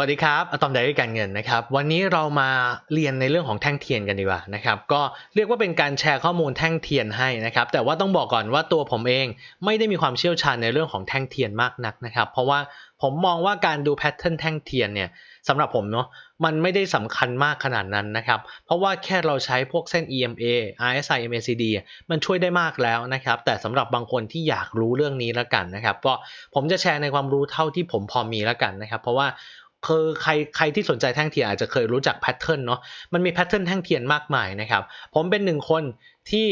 สวัสดีครับอะตอมไดรี่การเงินนะครับ วันนี้เรามาเรียนในเรื่องของแท่งเทียนกันดีกว่านะครับ ก็เรียกว่าเป็นการแชร์ข้อมูลแท่งเทียนให้นะครับ แต่ว่าต้องบอกก่อนว่าตัวผมเองไม่ได้มีความเชี่ยวชาญในเรื่องของแท่งเทียนมากนักนะครับ เพราะว่าผมมองว่าการดูแพทเทิร์นแท่งเทียนเนี่ยสำหรับผมเนาะมันไม่ได้สำคัญมากขนาดนั้นนะครับ เพราะว่าแค่เราใช้พวกเส้น EMA RSI MACD มันช่วยได้มากแล้วนะครับ แต่สำหรับบางคนที่อยากรู้เรื่องนี้แล้วกันนะครับ ก็ผมจะแชร์ในความรู้เท่าที่ผมพอมีแล้วกันนะครับ เพราะว่า คือใครใครที่สนใจแท่งเทียนอาจจะเคยรู้จักแพทเทิร์นเนาะมันมีแพทเทิร์นแท่งเทียนมากมายนะครับ ผมเป็นหนึ่งคน ที่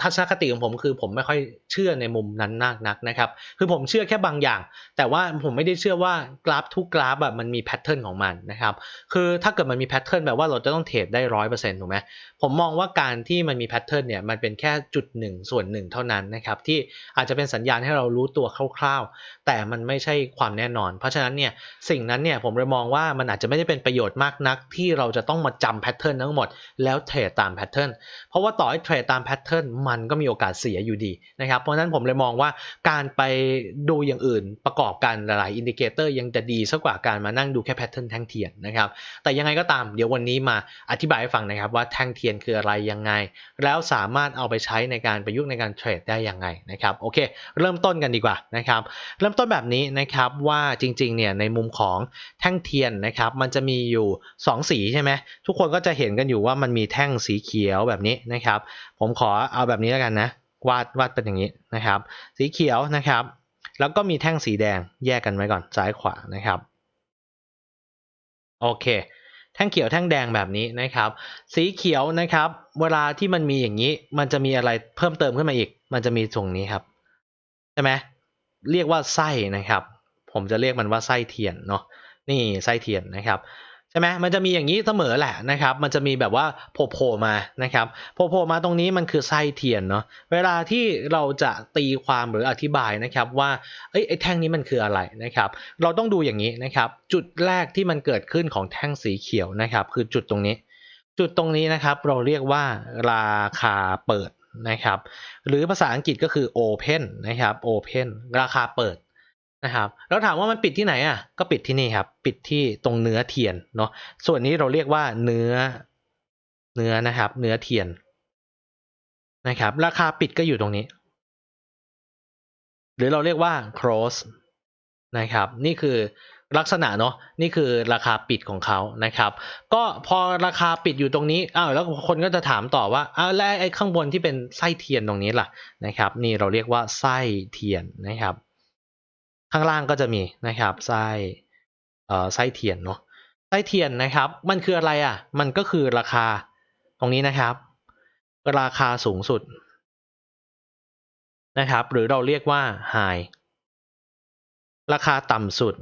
ทัศนคติของผมคือผมไม่ค่อยเชื่อในมุมนั้นมากนักนะครับ คือผมเชื่อแค่บางอย่าง แต่ว่าผมไม่ได้เชื่อว่ากราฟทุกกราฟแบบมันมีแพทเทิร์นของมันนะครับคือถ้าเกิดมันมีแพทเทิร์นแบบว่าเราจะต้องเทรดได้ร้อยเปอร์เซ็นต์ถูกไหมผมมองว่าการที่มันมีแพทเทิร์นเนี่ยมันเป็นแค่จุดหนึ่งส่วนหนึ่งเท่านั้นนะครับที่อาจจะเป็นสัญญาณให้เรารู้ตัวคร่าวๆ แต่มันไม่ใช่ความแน่นอน เพราะฉะนั้นเนี่ยสิ่งนั้นเนี่ยผมเลยมองว่ามันอาจจะไม่ได้เป็นประโยชน์มากนัก ที่เราจะต้องมาจำแพทเทิร์นทั้งหมดแล้วเทรดตามแพทเทิร์นเพราะว่าต่อให้เทรดตามแพทเทิร์นมันก็มีโอกาสเสียอยู่ดีนะครับ เพราะฉะนั้นผมเลยมองว่าการไปดูอย่างอื่นประกอบกันหลายๆอินดิเคเตอร์ยังจะดีสักกว่าการมานั่งดูแค่แพทเทิร์นแท่งเทียนนะครับ แต่ยังไงก็ตามเดี๋ยววันนี้มาอธิบายให้ฟังนะครับว่าแท่งเทียนคืออะไรยังไง แล้วสามารถเอาไปใช้ในการประยุกต์ในการเทรดได้ยังไงนะครับโอเค เริ่มต้นกันดีกว่านะครับ เริ่มต้นแบบนี้นะครับว่าจริงๆเนี่ยในมุมของแท่งเทียนนะครับมันจะมีอยู่ 2 สีใช่ไหมทุกคนก็จะเห็นกันอยู่ว่ามันมีแท่งสีเขียวแบบนี้นะครับผผมขอเอาแบบนี้แล้วกันนะ วาดวาดเป็นอย่างนี้นะครับ สีเขียวนะครับ แล้วก็มีแท่งสีแดงแยกกันไว้ก่อนซ้ายขวานะครับ โอเค แท่งเขียวแท่งแดงแบบนี้นะครับ สีเขียวนะครับ เวลาที่มันมีอย่างนี้ มันจะมีอะไรเพิ่มเติมขึ้นมาอีก มันจะมีตรงนี้ครับใช่ไหมเรียกว่าไส้นะครับ ผมจะเรียกมันว่าไส้เทียนเนาะนี่ไส้เทียนนะครับ ใช่ไหมมันจะมีอย่างนี้เสมอแหละนะครับ มันจะมีแบบว่าโผล่มานะครับโผล่มาตรงนี้มันคือไส้เทียนเนาะ เวลาที่เราจะตีความหรืออธิบายนะครับว่าเอ้ยไอ้แท่งนี้มันคืออะไรนะครับ เราต้องดูอย่างนี้นะครับ จุดแรกที่มันเกิดขึ้นของแท่งสีเขียวนะครับ คือจุดตรงนี้ จุดตรงนี้นะครับเราเรียกว่าราคาเปิดนะครับ หรือภาษาอังกฤษก็คือ open นะครับ open ราคาเปิด นะครับแล้วถามว่ามันปิดที่ไหนอะก็ปิดที่นี่ครับ ปิดที่ตรงเนื้อเทียนเนาะส่วนนี้เราเรียกว่าเนื้อเนื้อนะครับ เนื้อเทียนนะครับ ราคาปิดก็อยู่ตรงนี้ หรือเราเรียกว่า close นะครับ นี่คือลักษณะเนาะนี่คือราคาปิดของเขานะครับ ก็พอราคาปิดอยู่ตรงนี้อ้าวแล้วคนก็จะถามต่อว่าอ้าวแล้วไอ้ข้างบนที่เป็นไส้เทียนตรงนี้ล่ะนะครับ นี่เราเรียกว่าไส้เทียนนะครับ ข้างล่างก็จะมีนะครับไส้เอ่อไส้เทียนเนาะไส้เทียนนะครับ มันคืออะไรอะ มันก็คือราคาตรงนี้นะครับ ราคาสูงสุดนะครับ หรือเราเรียกว่า high ราคาต่ำสุด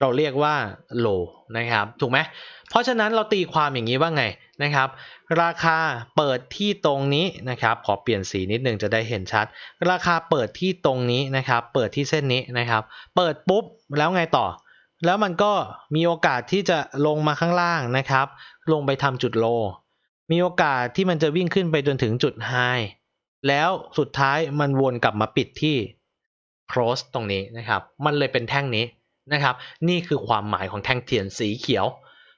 เราเรียกว่า low นะครับ ถูกไหมเพราะฉะนั้นเราตีความอย่างนี้ว่าไง นะครับ ราคาเปิดที่ตรงนี้นะครับ ขอเปลี่ยนสีนิดนึงจะได้เห็นชัด ราคาเปิดที่ตรงนี้นะครับ เปิดที่เส้นนี้นะครับ เปิดปุ๊บแล้วไงต่อ แล้วมันก็มีโอกาสที่จะลงมาข้างล่างนะครับ ลงไปทำจุดโล มีโอกาสที่มันจะวิ่งขึ้นไปจนถึงจุดไฮแล้วสุดท้ายมันวนกลับมาปิดที่ close ตรงนี้นะครับ มันเลยเป็นแท่งนี้นะครับ นี่คือความหมายของแท่งเทียนสีเขียว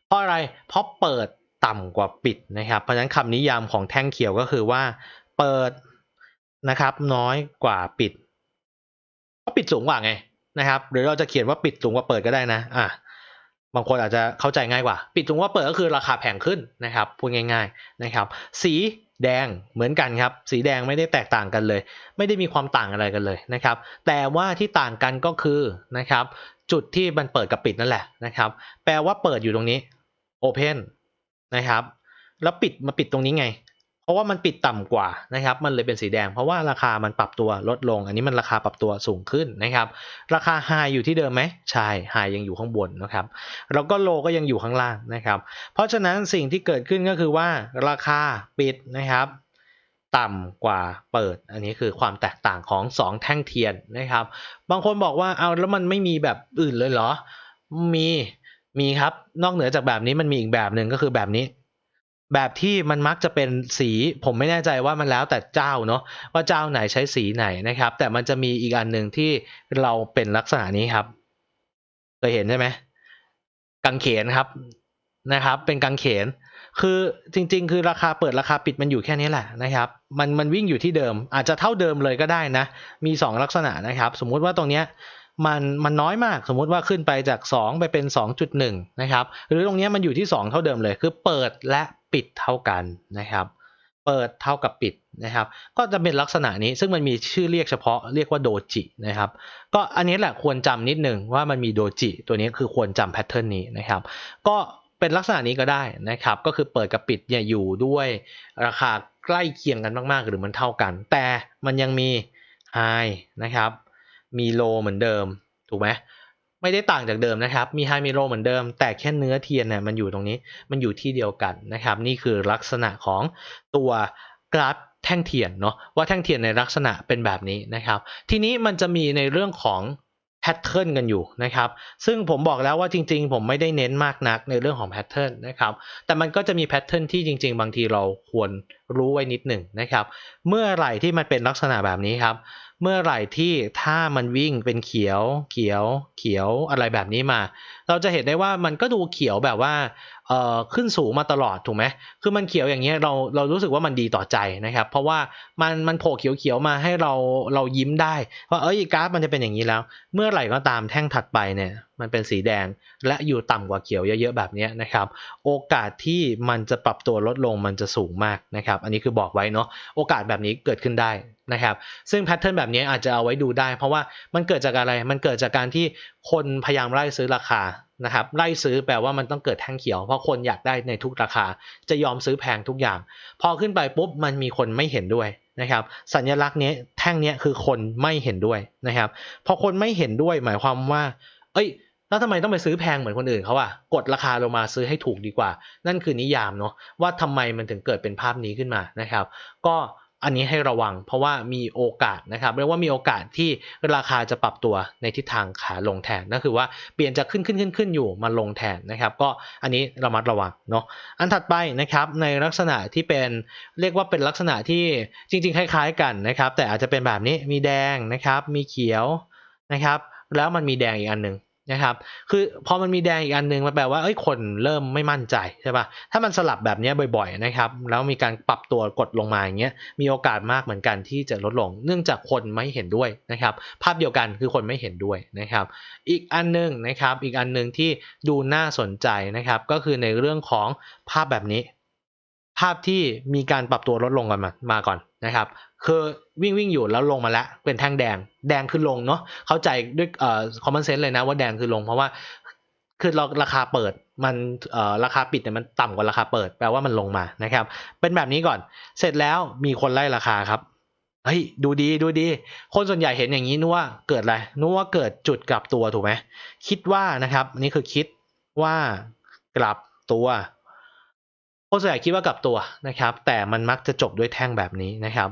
เพราะอะไร เพราะเปิด ต่ำกว่าปิดนะครับ เพราะฉะนั้นคำนิยามของแท่งเขียวก็คือว่าเปิดนะครับน้อยกว่าปิดก็ปิดสูงกว่าไงนะครับหรือเราจะเขียนว่าปิดสูงกว่าเปิดก็ได้นะอะบางคนอาจจะเข้าใจง่ายกว่า ปิดสูงกว่าเปิดก็คือราคาแพงขึ้นนะครับพูดง่าย ๆนะครับ สีแดงเหมือนกันครับ สีแดงไม่ได้แตกต่างกันเลย ไม่ได้มีความต่างอะไรกันเลยนะครับ แต่ว่าที่ต่างกันก็คือนะครับ จุดที่มันเปิดกับปิดนั่นแหละนะครับ แปลว่าเปิดอยู่ตรงนี้ Open นะครับ แล้วปิดมาปิดตรงนี้ไง เพราะว่ามันปิดต่ำกว่านะครับ มันเลยเป็นสีแดง เพราะว่าราคามันปรับตัวลดลง อันนี้มันราคาปรับตัวสูงขึ้นนะครับ ราคา High อยู่ที่เดิมไหมใช่ High ยังอยู่ข้างบนนะครับ แล้วก็ Low ก็ยังอยู่ข้างล่างนะครับ เพราะฉะนั้นสิ่งที่เกิดขึ้นก็คือว่าราคาปิดนะครับต่ำกว่าเปิด อันนี้คือความแตกต่างของ 2 แท่งเทียนนะครับ บางคนบอกว่าเอาแล้วมันไม่มีแบบอื่นเลยเหรอ มี มีครับ นอกเหนือจากแบบนี้มันมีอีกแบบหนึ่งก็คือแบบนี้ แบบที่มันมักจะเป็นสีผมไม่แน่ใจว่ามันแล้วแต่เจ้าเนาะว่าเจ้าไหนใช้สีไหนนะครับ แต่มันจะมีอีกอันหนึ่งที่เราเป็นลักษณะนี้ครับเคยเห็นใช่ไหมกางเขนครับนะครับ เป็นกางเขน คือจริง ๆ คือราคาเปิดราคาปิดมันอยู่แค่นี้แหละนะครับ มันมันวิ่งอยู่ที่เดิมอาจจะเท่าเดิมเลยก็ได้นะ มี 2 ลักษณะนะครับ สมมุติว่าตรงเนี้ย มันมันน้อยมากสมมุติว่าขึ้นไปจาก 2 ไปเป็น 2.1 นะครับ หรือตรงนี้มันอยู่ที่ 2 เท่าเดิมเลย คือเปิดและปิดเท่ากันนะครับ เปิดเท่ากับปิดนะครับ ก็จะเป็นลักษณะนี้ซึ่งมันมีชื่อเรียกเฉพาะเรียกว่าโดจินะครับ ก็อันนี้แหละควรจำนิดนึงว่ามันมีโดจิตัวนี้คือควรจำแพทเทิร์นนี้นะครับ ก็เป็นลักษณะนี้ก็ได้นะครับ ก็คือเปิดกับปิดเนี่ยอยู่ด้วยราคาใกล้เคียงกันมาก ๆ หรือมันเท่ากัน แต่มันยังมีไฮนะครับ มีโลเหมือนเดิม ถูกไหมไม่ได้ต่างจากเดิมนะครับ มีไฮมีโลเหมือนเดิม แต่แค่เนื้อเทียนเนี่ยมันอยู่ตรงนี้ มันอยู่ที่เดียวกันนะครับ นี่คือลักษณะของตัวกราฟแท่งเทียนเนาะ ว่าแท่งเทียนในลักษณะเป็นแบบนี้นะครับ ทีนี้มันจะมีในเรื่องของแพทเทิร์นกันอยู่นะครับ ซึ่งผมบอกแล้วว่าจริง ๆ ผมไม่ได้เน้นมากนักในเรื่องของแพทเทิร์นนะครับ แต่มันก็จะมีแพทเทิร์นที่จริง ๆ บางทีเราควรรู้ไว้นิดหนึ่งนะครับ เมื่อไหร่ที่มันเป็นลักษณะแบบนี้ครับ เมื่อไหร่ที่ถ้ามันวิ่งเป็นเขียว เขียว เขียวอะไรแบบนี้มา เราจะเห็นได้ว่ามันก็ดูเขียวแบบว่า ขึ้นสูงมาตลอดถูกไหมคือมันเขียวอย่างเงี้ยเราเรารู้สึกว่ามันดีต่อใจนะครับ เพราะว่ามันมันโผล่เขียวๆมาให้เราเรายิ้มได้ว่าเอ้ยกราฟมันจะเป็นอย่างนี้แล้ว เมื่อไหร่ก็ตามแท่งถัดไปเนี่ยมันเป็นสีแดงและอยู่ต่ำกว่าเขียวเยอะๆแบบนี้นะครับ โอกาสที่มันจะปรับตัวลดลงมันจะสูงมากนะครับ อันนี้คือบอกไว้เนาะโอกาสแบบนี้เกิดขึ้นได้นะครับ ซึ่งแพทเทิร์นแบบนี้อาจจะเอาไว้ดูได้ เพราะว่ามันเกิดจากอะไรมันเกิดจากการที่คนพยายามไล่ซื้อราคา นะครับไล่ซื้อแปลว่ามันต้องเกิดแท่งเขียว เพราะคนอยากได้ในทุกราคา จะยอมซื้อแพงทุกอย่าง พอขึ้นไปปุ๊บมันมีคนไม่เห็นด้วยนะครับสัญลักษณ์นี้แท่งนี้คือคนไม่เห็นด้วยนะครับพอคนไม่เห็นด้วยหมายความว่า เอ้ยแล้วทำไมต้องไปซื้อแพงเหมือนคนอื่นเขาอะกดราคาลงมาซื้อให้ถูกดีกว่า นั่นคือนิยามเนาะว่าทำไมมันถึงเกิดเป็นภาพนี้ขึ้นมานะครับ ก็ อันนี้ให้ระวัง เพราะว่ามีโอกาสนะครับเรียกว่ามีโอกาสที่ราคาจะปรับตัวในทิศทางขาลงแทนนั่นคือว่าเปลี่ยนจากขึ้นขึ้นขึ้นขึ้นอยู่มาลงแทนนะครับก็อันนี้ระมัดระวังเนาะอันถัดไปนะครับในลักษณะที่เป็นเรียกว่าเป็นลักษณะที่จริง ๆ คล้าย ๆ กันนะครับแต่อาจจะเป็นแบบนี้มีแดงนะครับมีเขียวนะครับแล้วมันมีแดงอีกอันหนึ่ง นะครับ คือพอมันมีแดงอีกอันหนึ่งมันแปลว่าเอ้ยคนเริ่มไม่มั่นใจใช่ปะถ้ามันสลับแบบนี้บ่อยๆนะครับ แล้วมีการปรับตัวกดลงมาอย่างเงี้ย มีโอกาสมากเหมือนกันที่จะลดลง เนื่องจากคนไม่เห็นด้วยนะครับ ภาพเดียวกันคือคนไม่เห็นด้วยนะครับ อีกอันหนึงนะครับ อีกอันหนึงที่ดูน่าสนใจนะครับ ก็คือในเรื่องของภาพแบบนี้ ภาพที่มีการปรับตัวลดลงกันมามาก่อนนะครับ คือวิ่งวิ่งอยู่แล้วลงมาแล้วเป็นแท่งแดง แดงคือลงเนาะเข้าใจด้วยเอ่อคอมมอนเซนส์เลยนะว่าแดงคือลงเพราะว่าคือเราราคาเปิดมันเอ่อราคาปิดเนี่ยมันต่ำกว่าราคาเปิดแปลว่ามันลงมานะครับ เป็นแบบนี้ก่อน เสร็จแล้วมีคนไล่ราคาครับเฮ้ยดูดีดูดี คนส่วนใหญ่เห็นอย่างนี้นึกว่าเกิดอะไรนึกว่าเกิดจุดกลับตัวถูกไหมคิดว่านะครับนนี้คือคิดว่ากลับตัว คนส่วนใหญ่คิดว่ากลับตัวนะครับ แต่มันมักจะจบด้วยแท่งแบบนี้นะครับ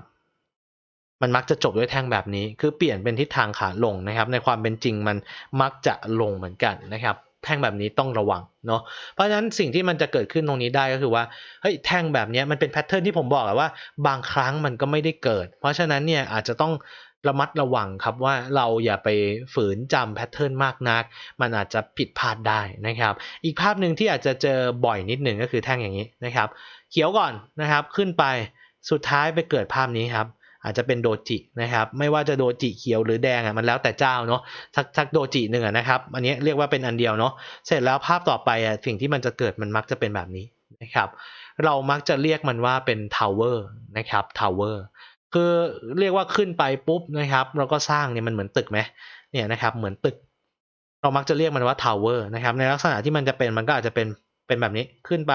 มันมักจะจบด้วยแท่งแบบนี้ คือเปลี่ยนเป็นทิศทางขาลงนะครับ ในความเป็นจริงมันมักจะลงเหมือนกันนะครับ แท่งแบบนี้ต้องระวังเนาะเพราะฉะนั้นสิ่งที่มันจะเกิดขึ้นตรงนี้ได้ก็คือว่าเฮ้ยแท่งแบบนี้มันเป็นแพทเทิร์นที่ผมบอกอะว่า บางครั้งมันก็ไม่ได้เกิด เพราะฉะนั้นเนี่ยอาจจะต้อง ระมัดระวังครับว่าเราอย่าไปฝืนจำแพทเทิร์นมากนัก มันอาจจะผิดพลาดได้นะครับ อีกภาพหนึ่งที่อาจจะเจอบ่อยนิดหนึ่งก็คือแท่งอย่างนี้นะครับ เขียวก่อนนะครับขึ้นไปสุดท้ายไปเกิดภาพนี้ครับอาจจะเป็นโดจินะครับไม่ว่าจะโดจิเขียวหรือแดงอะมันแล้วแต่เจ้าเนาะสักสักโดจิหนึ่งอะนะครับอันนี้เรียกว่าเป็นอันเดียวเนาะเสร็จแล้วภาพต่อไปอะสิ่งที่มันจะเกิดมันมักจะเป็นแบบนี้นะครับเรามักจะเรียกมันว่าเป็นทาวเวอร์นะครับทาวเวอร์ คือเรียกว่าขึ้นไปปุ๊บนะครับ เราก็สร้างเนี่ยมันเหมือนตึกไหมเนี่ยนะครับเหมือนตึก เรามักจะเรียกมันว่าทาวเวอร์นะครับ ในลักษณะที่มันจะเป็นมันก็อาจจะเป็นเป็นแบบนี้ขึ้นไป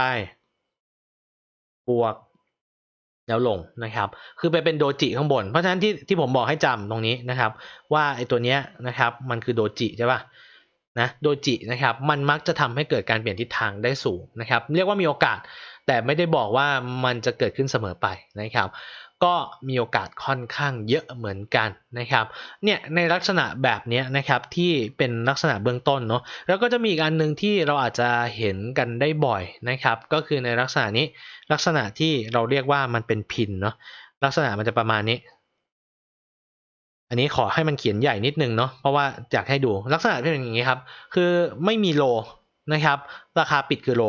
บวกแล้วลงนะครับ คือไปเป็นโดจิข้างบน เพราะฉะนั้นที่ที่ผมบอกให้จำตรงนี้นะครับ ว่าไอ้ตัวเนี้ยนะครับ มันคือโดจิใช่ป่ะนะโดจินะครับ มันมักจะทำให้เกิดการเปลี่ยนทิศทางได้สูงนะครับ เรียกว่ามีโอกาส แต่ไม่ได้บอกว่ามันจะเกิดขึ้นเสมอไปนะครับ ก็มีโอกาสค่อนข้างเยอะเหมือนกันนะครับเนี่ยในลักษณะแบบนี้นะครับที่เป็นลักษณะเบื้องต้นเนาะแล้วก็จะมีอีกอันหนึ่งที่เราอาจจะเห็นกันได้บ่อยนะครับก็คือในลักษณะนี้ลักษณะที่เราเรียกว่ามันเป็นพินเนาะลักษณะมันจะประมาณนี้ อันนี้ขอให้มันเขียนใหญ่นิดนึงเนาะเพราะว่าอยากให้ดูลักษณะเป็นอย่างนี้ครับคือไม่มีโลนะครับราคาปิดคือโล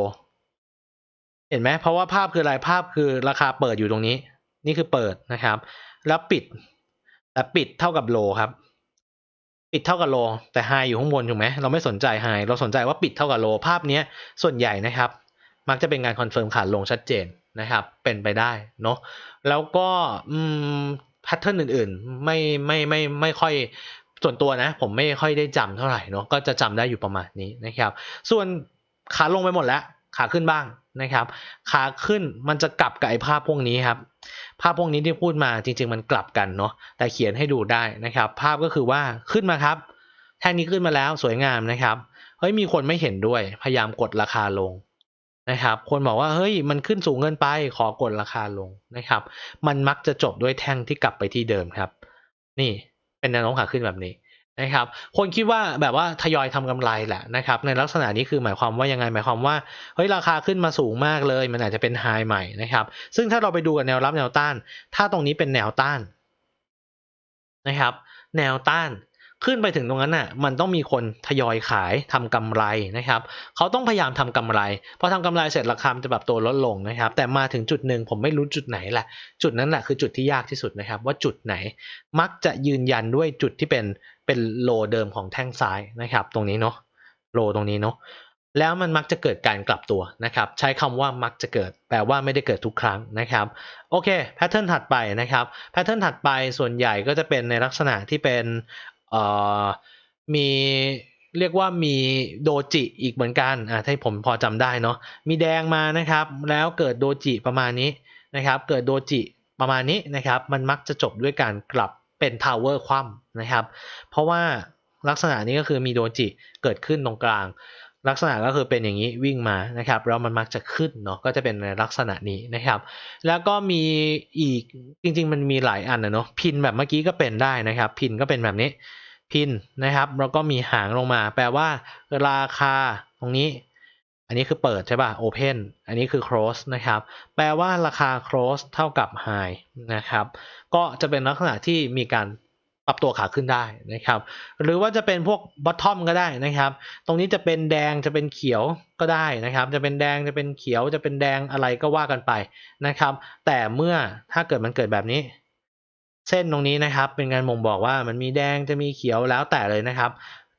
เห็นไหมเพราะว่าภาพคืออะไรภาพคือราคาเปิดอยู่ตรงนี้ นี่คือเปิดนะครับ แล้วปิดแต่ปิดเท่ากับโลครับ ปิดเท่ากับโล แต่ไฮอยู่ข้างบนถูกไหมเราไม่สนใจไฮเราสนใจว่าปิดเท่ากับโลภาพนี้ส่วนใหญ่นะครับ มักจะเป็นการคอนเฟิร์มขาลงชัดเจนนะครับ เป็นไปได้เนาะแล้วก็แพทเทิร์นอื่นๆ ไม่ไม่ไม่ไม่ค่อยส่วนตัวนะ ผมไม่ค่อยได้จำเท่าไหร่เนาะก็จะจำได้อยู่ประมาณนี้นะครับ ส่วนขาลงไปหมดแล้ว ขาขึ้นบ้างนะครับ ขาขึ้นมันจะกลับกับไอ้ภาพพวกนี้ครับ ภาพพวกนี้ที่พูดมาจริง ๆ มันกลับกันเนาะแต่เขียนให้ดูได้นะครับ ภาพก็คือว่าขึ้นมาครับ แท่งนี้ขึ้นมาแล้วสวยงามนะครับเฮ้ยมีคนไม่เห็นด้วย พยายามกดราคาลงนะครับ คนบอกว่าเฮ้ยมันขึ้นสูงเกินไปขอกดราคาลงนะครับ มันมักจะจบด้วยแท่งที่กลับไปที่เดิมครับ นี่เป็นแนวโน้มขาขึ้นแบบนี้ นะครับคนคิดว่าแบบว่าทยอยทำกำไรแหละนะครับในลักษณะนี้คือหมายความว่ายังไงหมายความว่าเฮ้ยราคาขึ้นมาสูงมากเลย มันอาจจะเป็นไฮใหม่นะครับซึ่งถ้าเราไปดูกับแนวรับแนวต้าน ถ้าตรงนี้เป็นแนวต้านนะครับแนวต้าน ขึ้นไปถึงตรงนั้นน่ะมันต้องมีคนทยอยขายทำกำไรนะครับเขาต้องพยายามทำกำไรพอทำกำไรเสร็จราคาจะแบบตัวลดลงนะครับ แต่มาถึงจุดหนึ่งผมไม่รู้จุดไหนแหละจุดนั้นแหละคือจุดที่ยากที่สุดนะครับ ว่าจุดไหนมักจะยืนยันด้วยจุดที่เป็นเป็นโลเดิมของแท่งซ้ายนะครับ ตรงนี้เนาะโลตรงนี้เนาะแล้วมันมักจะเกิดการกลับตัวนะครับ ใช้คำว่ามักจะเกิด แปลว่าไม่ได้เกิดทุกครั้งนะครับ โอเคแพทเทิร์นถัดไปนะครับแพทเทิร์นถัดไปส่วนใหญ่ก็จะเป็นในลักษณะที่เป็น มีเรียกว่ามีโดจิอีกเหมือนกันอ่าถ้าผมพอจำได้เนาะมีแดงมานะครับ แล้วเกิดโดจิประมาณนี้นะครับ เกิดโดจิประมาณนี้นะครับ มันมักจะจบด้วยการกลับเป็นทาวเวอร์คว่ำนะครับ เพราะว่าลักษณะนี้ก็คือมีโดจิเกิดขึ้นตรงกลาง ลักษณะก็คือเป็นอย่างนี้วิ่งมานะครับแล้วมันมักจะขึ้นเนาะก็จะเป็นในลักษณะนี้นะครับ แล้วก็มีอีกจริง ๆ มันมีหลายอันนะเนาะพินแบบเมื่อกี้ก็เป็นได้นะครับ พินก็เป็นแบบนี้พินนะครับแล้วก็มีหางลงมา แปลว่า ราคาตรงนี้ อันนี้คือเปิดใช่ป่ะ Open อันนี้คือ Close นะครับ แปลว่าราคา Close เท่ากับ High นะครับ ก็จะเป็นลักษณะที่มีการ ปรับตัวขาขึ้นได้นะครับ หรือว่าจะเป็นพวก Bottom ก็ได้นะครับ ตรงนี้จะเป็นแดงจะเป็นเขียวก็ได้นะครับ จะเป็นแดงจะเป็นเขียวจะเป็นแดงอะไรก็ว่ากันไปนะครับ แต่เมื่อถ้าเกิดมันเกิดแบบนี้ เส้นตรงนี้นะครับ เป็นการบ่งบอกว่ามันมีแดงจะมีเขียวแล้วแต่เลยนะครับ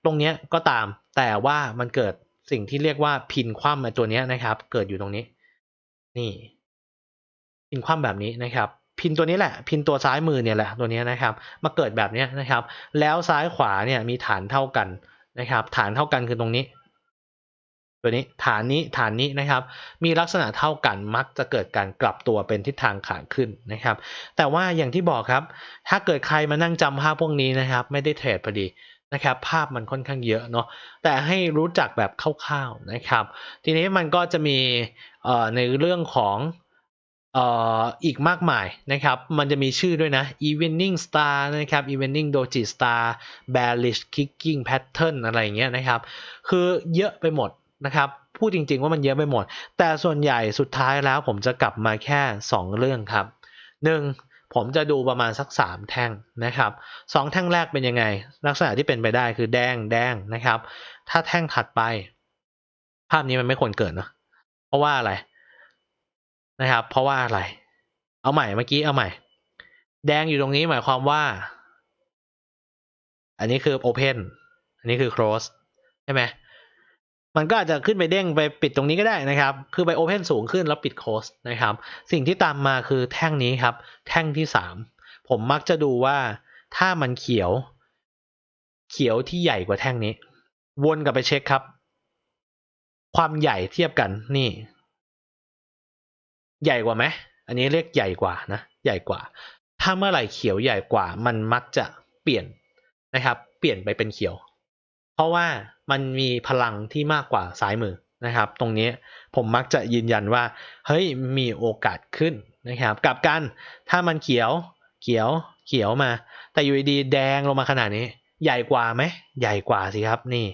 ตรงนี้ก็ตามแต่ว่ามันเกิดสิ่งที่เรียกว่าพินคว่ำในตัวนี้นะครับ เกิดอยู่ตรงนี้ นี่ พินคว่ำแบบนี้นะครับ พินตัวนี้แหละ พินตัวซ้ายมือเนี่ยแหละตัวนี้นะครับ มาเกิดแบบนี้นะครับ แล้วซ้ายขวาเนี่ยมีฐานเท่ากันนะครับ ฐานเท่ากันคือตรงนี้ ตัวนี้ฐานนี้ฐานนี้นะครับ มีลักษณะเท่ากันมักจะเกิดการกลับตัวเป็นทิศทางขาขึ้นนะครับ แต่ว่าอย่างที่บอกครับ ถ้าเกิดใครมานั่งจำภาพพวกนี้นะครับ ไม่ได้เทรดพอดีนะครับภาพมันค่อนข้างเยอะเนาะแต่ให้รู้จักแบบคร่าวๆนะครับ ทีนี้มันก็จะมีในเรื่องของ อีกมากมายนะครับ มันจะมีชื่อด้วยนะ evening star นะครับ evening doji star bearish kicking pattern อะไรอย่างเงี้ยนะครับ คือเยอะไปหมดนะครับพูดจริงๆว่ามันเยอะไปหมด แต่ส่วนใหญ่สุดท้ายแล้วผมจะกลับมาแค่ 2 เรื่องครับ 1. ผมจะดูประมาณสัก 3 แท่งนะครับสองแท่งแรกเป็นยังไง ลักษณะที่เป็นไปได้คือแดงแดงนะครับ ถ้าแท่งถัดไป ภาพนี้มันไม่ควรเกิดเนะเพราะว่าอะไร นะครับ เพราะว่าอะไร เอาใหม่เมื่อกี้เอาใหม่ แดงอยู่ตรงนี้หมายความว่า อันนี้คือ Open อันนี้คือ Close ใช่ไหมมันก็อาจจะขึ้นไปเด้งไปปิดตรงนี้ก็ได้นะครับ คือไป Open สูงขึ้นแล้วปิด Close นะครับ สิ่งที่ตามมาคือแท่งนี้ครับ แท่งที่สามผมมักจะดูว่าถ้ามันเขียว เขียวที่ใหญ่กว่าแท่งนี้ วนกลับไปเช็คครับ ความใหญ่เทียบกันนี่ ใหญ่กว่าไหมอันนี้เรียกใหญ่กว่านะ ใหญ่กว่า ถ้าเมื่อไหร่เขียวใหญ่กว่า มันมักจะเปลี่ยนนะครับ เปลี่ยนไปเป็นเขียว เพราะว่ามันมีพลังที่มากกว่าซ้ายมือนะครับ ตรงนี้ผมมักจะยืนยันว่า เฮ้ยมีโอกาสขึ้นนะครับกลับกันถ้ามันเขียวเขียวเขียวมา แต่อยู่ดีแดงลงมาขนาดนี้ ใหญ่กว่าไหมใหญ่กว่าสิครับนี่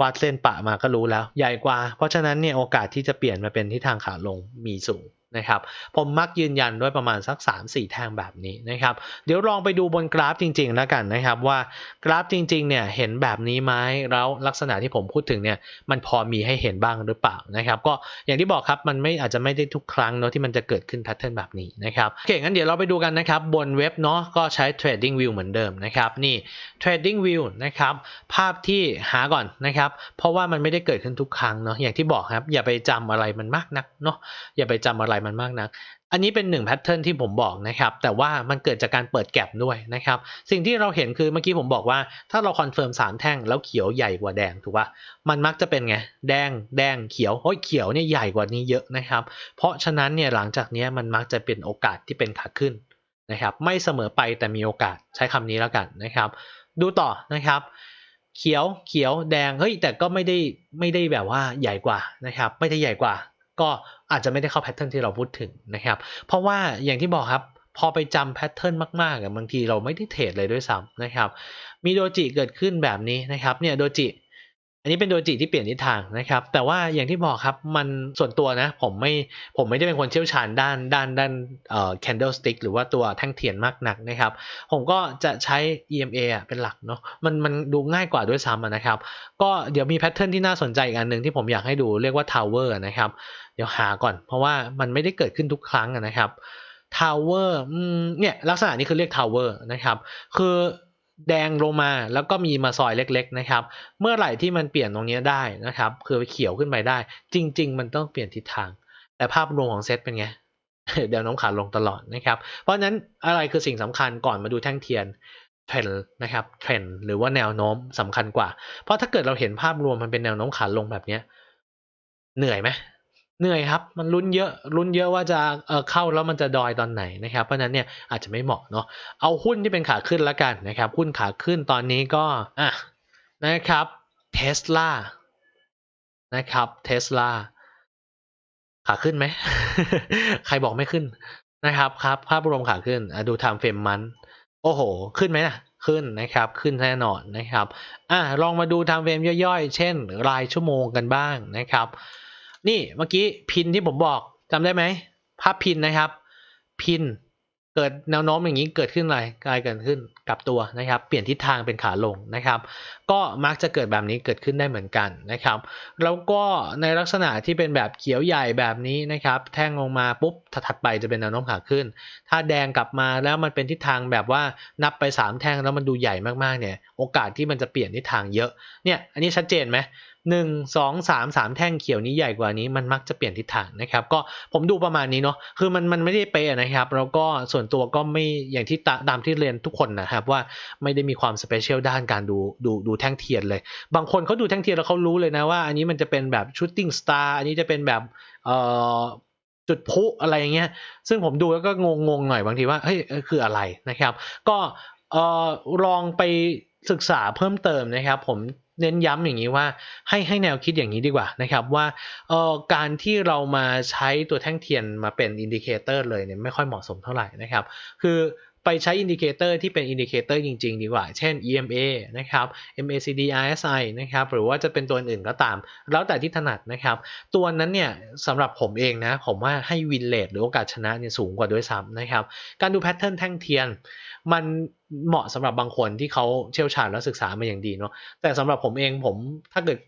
วาดเส้นปะมาก็รู้แล้ว ใหญ่กว่า เพราะฉะนั้นเนี่ยโอกาสที่จะเปลี่ยนมาเป็นทิศทางขาลงมีสูง นะครับผมมักยืนยันด้วยประมาณสัก 3-4แท่งแบบนี้นะครับเดี๋ยวลองไปดูบนกราฟจริงๆแล้วกันนะครับว่ากราฟจริงๆเนี่ยเห็นแบบนี้ไหมแล้วลักษณะที่ผมพูดถึงเนี่ยมันพอมีให้เห็นบ้างหรือเปล่านะครับก็อย่างที่บอกครับมันไม่อาจจะไม่ได้ทุกครั้งเนาะที่มันจะเกิดขึ้นแพทเทิร์นแบบนี้นะครับโอเคงั้นเดี๋ยวเราไปดูกันนะครับบนเว็บเนาะก็ใช้ trading view เหมือนเดิมนะครับนี่ trading view นะครับภาพที่หาก่อนนะครับเพราะว่ามันไม่ได้เกิดขึ้นทุกครั้งเนาะอย่างที่บอกครับอย่าไปจำอะไรมันมากนักเนาะอย่าไปจำอะไรมันมากนัก อันนี้เป็นหนึ่งแพทเทิร์นที่ผมบอกนะครับ แต่ว่ามันเกิดจากการเปิดแก็บด้วยนะครับ สิ่งที่เราเห็นคือเมื่อกี้ผมบอกว่า ถ้าเราคอนเฟิร์มสามแท่งแล้วเขียวใหญ่กว่าแดงถูกป่ะมันมักจะเป็นไง แดง แดง เขียวโอ้ยเขียวเนี่ยใหญ่กว่านี้เยอะนะครับ เพราะฉะนั้นเนี่ยหลังจากนี้มันมักจะเป็นโอกาสที่เป็นขาขึ้นนะครับ ไม่เสมอไปแต่มีโอกาสใช้คำนี้แล้วกันนะครับ ดูต่อนะครับเขียวเขียวแดงเฮ้ยแต่ก็ไม่ได้ไม่ได้แบบว่าใหญ่กว่านะครับ ไม่ได้ใหญ่กว่า ก็ อาจจะไม่ได้เข้าแพทเทิร์นที่เราพูดถึงนะครับ เพราะว่าอย่างที่บอกครับพอไปจำแพทเทิร์นมากๆบางทีเราไม่ได้เทรดเลยด้วยซ้ำนะครับ มีโดจิเกิดขึ้นแบบนี้นะครับเนี่ยโดจิ อันนี้เป็นโดจิที่เปลี่ยนทิศทางนะครับ แต่ว่าอย่างที่บอกครับมันส่วนตัวนะ ผมไม่ผมไม่ได้เป็นคนเชี่ยวชาญด้านด้านด้านเอ่อ candlestick หรือว่าตัวแท่งเทียนมากนักนะครับ ผมก็จะใช้ EMA เป็นหลักเนาะมันมันดูง่ายกว่าด้วยซ้ำนะครับ ก็เดี๋ยวมีแพทเทิร์นที่น่าสนใจอีกอันหนึ่งที่ผมอยากให้ดูเรียกว่า tower นะครับ เดี๋ยวหาก่อน เพราะว่ามันไม่ได้เกิดขึ้นทุกครั้งนะครับ tower อืมเนี่ยลักษณะนี้คือเรียก tower นะครับ คือแดงลงมาแล้วก็มีมาซอยเล็กๆนะครับ เมื่อไหร่ที่มันเปลี่ยนตรงนี้ได้นะครับ คือเขียวขึ้นไปได้ จริง ๆ มันต้องเปลี่ยนทิศทาง แต่ภาพรวมของเซตเป็นไงเดี๋ยวน้องขาลงตลอดนะครับ เพราะฉะนั้นอะไรคือสิ่งสำคัญก่อนมาดูแท่งเทียนเทรนนะครับเทรนหรือว่าแนวโน้มสำคัญกว่า เพราะถ้าเกิดเราเห็นภาพรวมมันเป็นแนวโน้มขาลงแบบเนี้เหนื่อยไหม เหนื่อยครับ มันลุ้นเยอะลุ้นเยอะว่าจะเเข้าแล้วมันจะดอยตอนไหนนะครับ เพราะนั้นเนี่ยอาจจะไม่เหมาะเนาะเอาหุ้นที่เป็นขาขึ้นแล้วกันนะครับ หุ้นขาขึ้นตอนนี้ก็อะนะครับเทสลานะครับเทสลาขาขึ้นไหม ใครบอกไม่ขึ้นนะครับครับ ภาพรวมขาขึ้นดู time frame มัน โอ้โห ขึ้นไหมนะขึ้นนะครับ ขึ้นแน่นอนนะครับอะลองมาดู time frame ย่อยๆ เช่น รายชั่วโมงกันบ้างนะครับ นี่เมื่อกี้พินที่ผมบอกจำได้ไหมภาพพินนะครับ พินเกิดแนวโน้มอย่างนี้เกิดขึ้นอะไรกลายเกิดขึ้นกลับตัวนะครับ เปลี่ยนทิศทางเป็นขาลงนะครับ ก็มักจะเกิดแบบนี้เกิดขึ้นได้เหมือนกันนะครับ แล้วก็ในลักษณะที่เป็นแบบเขียวใหญ่แบบนี้นะครับ แท่งลงมาปุ๊บถัดไปจะเป็นแนวโน้มขาขึ้น ถ้าแดงกลับมาแล้วมันเป็นทิศทางแบบว่านับไป 3 แท่งแล้วมันดูใหญ่มากๆเนี่ย โอกาสที่มันจะเปลี่ยนทิศทางเยอะเนี่ยอันนี้ชัดเจนไหม หนึ่งสองสามสามแท่งเขียวนี้ใหญ่กว่านี้มันมักจะเปลี่ยนทิศทางนะครับ ก็ผมดูประมาณนี้เนาะคือมันมันไม่ได้เป๊ะนะครับ แล้วก็ส่วนตัวก็ไม่อย่างที่ตามที่เรียนทุกคนนะครับว่าไม่ได้มีความสเปเชียลด้านการดูดูดูแท่งเทียนเลย บางคนเขาดูแท่งเทียนแล้วเขารู้เลยนะว่า อันนี้มันจะเป็นแบบชูตติ้งสตาร์อันนี้จะเป็นแบบเอ่อจุดพุอะไรอย่างเงี้ยซึ่งผมดูแล้วก็งงๆหน่อยบางทีว่าเฮ้ยคืออะไรนะครับ ก็เอ่อลองไปศึกษาเพิ่มเติมนะครับ ผม เน้นย้ำอย่างนี้ว่าให้ให้แนวคิดอย่างนี้ดีกว่านะครับว่าเอ่อการที่เรามาใช้ตัวแท่งเทียนมาเป็นอินดิเคเตอร์เลยเนี่ยไม่ค่อยเหมาะสมเท่าไหร่นะครับ คือไปใช้อินดิเคเตอร์ที่เป็นอินดิเคเตอร์จริง ๆ ดีกว่า เช่น EMA นะครับ MACD RSI นะครับ หรือว่าจะเป็นตัวอื่นก็ตาม แล้วแต่ที่ถนัดนะครับ ตัวนั้นเนี่ยสำหรับผมเองนะ ผมว่าให้วินเลทหรือโอกาสชนะเนี่ยสูงกว่าด้วยซ้ำนะครับ การดูแพทเทิร์นแท่งเทียน มันเหมาะสำหรับบางคนที่เขาเชี่ยวชาญและศึกษามาอย่างดีเนาะแต่สำหรับผมเองผมถ้าเกิด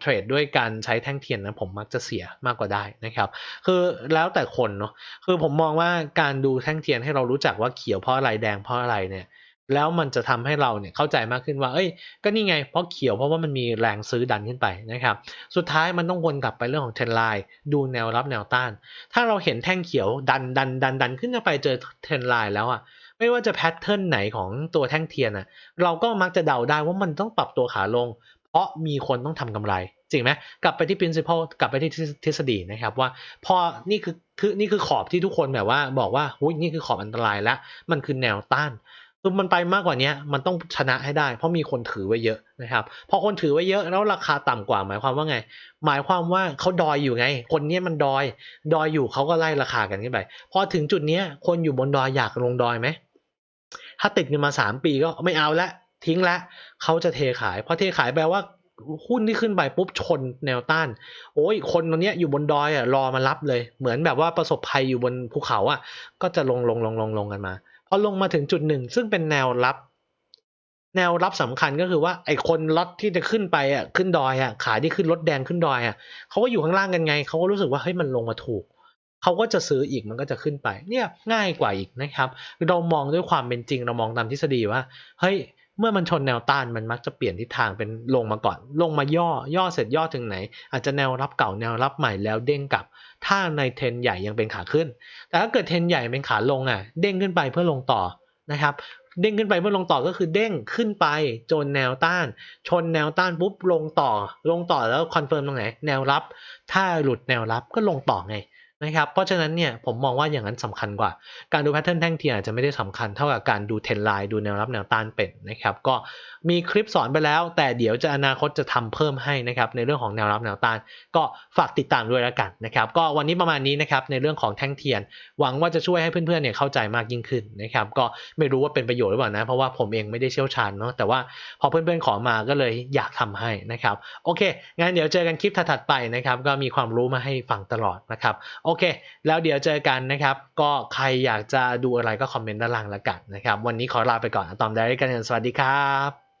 เทรดด้วยการใช้แท่งเทียนนะผมมักจะเสียมากกว่าได้นะครับ คือแล้วแต่คนเนาะคือผมมองว่าการดูแท่งเทียนให้เรารู้จักว่าเขียวเพราะอะไรแดงเพราะอะไรเนี่ยแล้วมันจะทำให้เราเนี่ยเข้าใจมากขึ้นว่า เอ้ย ก็นี่ไง เพราะเขียวเพราะว่ามันมีแรงซื้อดันขึ้นไปนะครับ สุดท้ายมันต้องวนกลับไปเรื่องของเทรนไลน์ ดูแนวรับแนวต้าน ถ้าเราเห็นแท่งเขียวดันดันดันดันขึ้นไปเจอเทรนไลน์แล้วอะ ไม่ว่าจะแพทเทิร์นไหนของตัวแท่งเทียนอะเราก็มักจะเดาได้ว่ามันต้องปรับตัวขาลง เพราะมีคนต้องทำกำไร จริงไหมกลับไปที่ principle กลับไปที่ทฤษฎีนะครับว่า พอนี่คือคือนี่คือขอบที่ทุกคนแบบว่าบอกว่าหุ้ยนี่คือขอบอันตรายแล้วมันคือแนวต้าน คือมันไปมากกว่านี้มันต้องชนะให้ได้ เพราะมีคนถือไว้เยอะนะครับพอคนถือไว้เยอะแล้วราคาต่ำกว่าหมายความว่าไง หมายความว่าเขาดอยอยู่ไง คนนี้มันดอยดอยอยู่เขาก็ไล่ราคากันขึ้นไปพอถึงจุดเนี้ยคนอยู่บนดอยอยากลงดอยไหมถ้าติดกันมาสามปีก็ไม่เอาละทิ้งละเขาจะเทขายพอเทขายแปลว่าหุ้นที่ขึ้นไปปุ๊บชนแนวต้าน โอ้ย คนตรงเนี้ยอยู่บนดอยอะรอมารับเลย เหมือนแบบว่าประสบภัยอยู่บนภูเขาอะ ก็จะลงลงลงลงลงกันมา พอลงมาถึงจุดหนึ่งซึ่งเป็นแนวรับแนวรับสำคัญก็คือว่าไอ้คนล็อตที่จะขึ้นไปอะขึ้นดอยอะขายที่ขึ้นรถแดงขึ้นดอยอะเขาก็อยู่ข้างล่างกันไงเขาก็รู้สึกว่าเฮ้ยมันลงมาถูกเขาก็จะซื้ออีกมันก็จะขึ้นไป เนี่ยง่ายกว่าอีกนะครับ เรามองด้วยความเป็นจริงเรามองตามทฤษฎีว่าเฮ้ย เมื่อมันชนแนวต้านมันมักจะเปลี่ยนทิศทางเป็นลงมาก่อน ลงมาย่อย่อเสร็จย่อถึงไหน อาจจะแนวรับเก่าแนวรับใหม่แล้วเด้งกลับ ถ้าในเทรนใหญ่ยังเป็นขาขึ้น แต่ถ้าเกิดเทรนใหญ่เป็นขาลงอะ เด้งขึ้นไปเพื่อลงต่อนะครับเด้งขึ้นไปเพื่อลงต่อก็คือเด้งขึ้นไปจนแนวต้าน ชนแนวต้านปุ๊บลงต่อ ลงต่อแล้วคอนเฟิร์มตรงไหน แนวรับ ถ้าหลุดแนวรับก็ลงต่อไง นะครับ เพราะฉะนั้นเนี่ยผมมองว่าอย่างนั้นสำคัญกว่า การดูแพทเทิร์นแท่งเทียนอาจจะไม่ได้สำคัญเท่ากับการดูเทรนไลน์ดูแนวรับแนวต้านเป็นนะครับ ก็ มีคลิปสอนไปแล้ว แต่เดี๋ยวจะอนาคตจะทำเพิ่มให้นะครับในเรื่องของแนวรับแนวต้าน ก็ฝากติดตามด้วยแล้วกันนะครับ ก็วันนี้ประมาณนี้นะครับในเรื่องของแท่งเทียน หวังว่าจะช่วยให้เพื่อนๆเนี่ยเข้าใจมากยิ่งขึ้นนะครับก็ไม่รู้ว่าเป็นประโยชน์หรือเปล่านะ เพราะว่าผมเองไม่ได้เชี่ยวชาญเนาะแต่ว่าพอเพื่อนๆขอมาก็เลยอยากทำให้นะครับโอเคงั้นเดี๋ยวเจอกันคลิปถัดๆไปนะครับก็มีความรู้มาให้ฟังตลอดนะครับโอเค แล้วเดี๋ยวเจอกันนะครับก็ใครอยากจะดูอะไรก็คอมเมนต์ด้านล่างแล้วกันนะครับวันนี้ขอลาไปก่อนอตอมได้กันสวัสดีครับ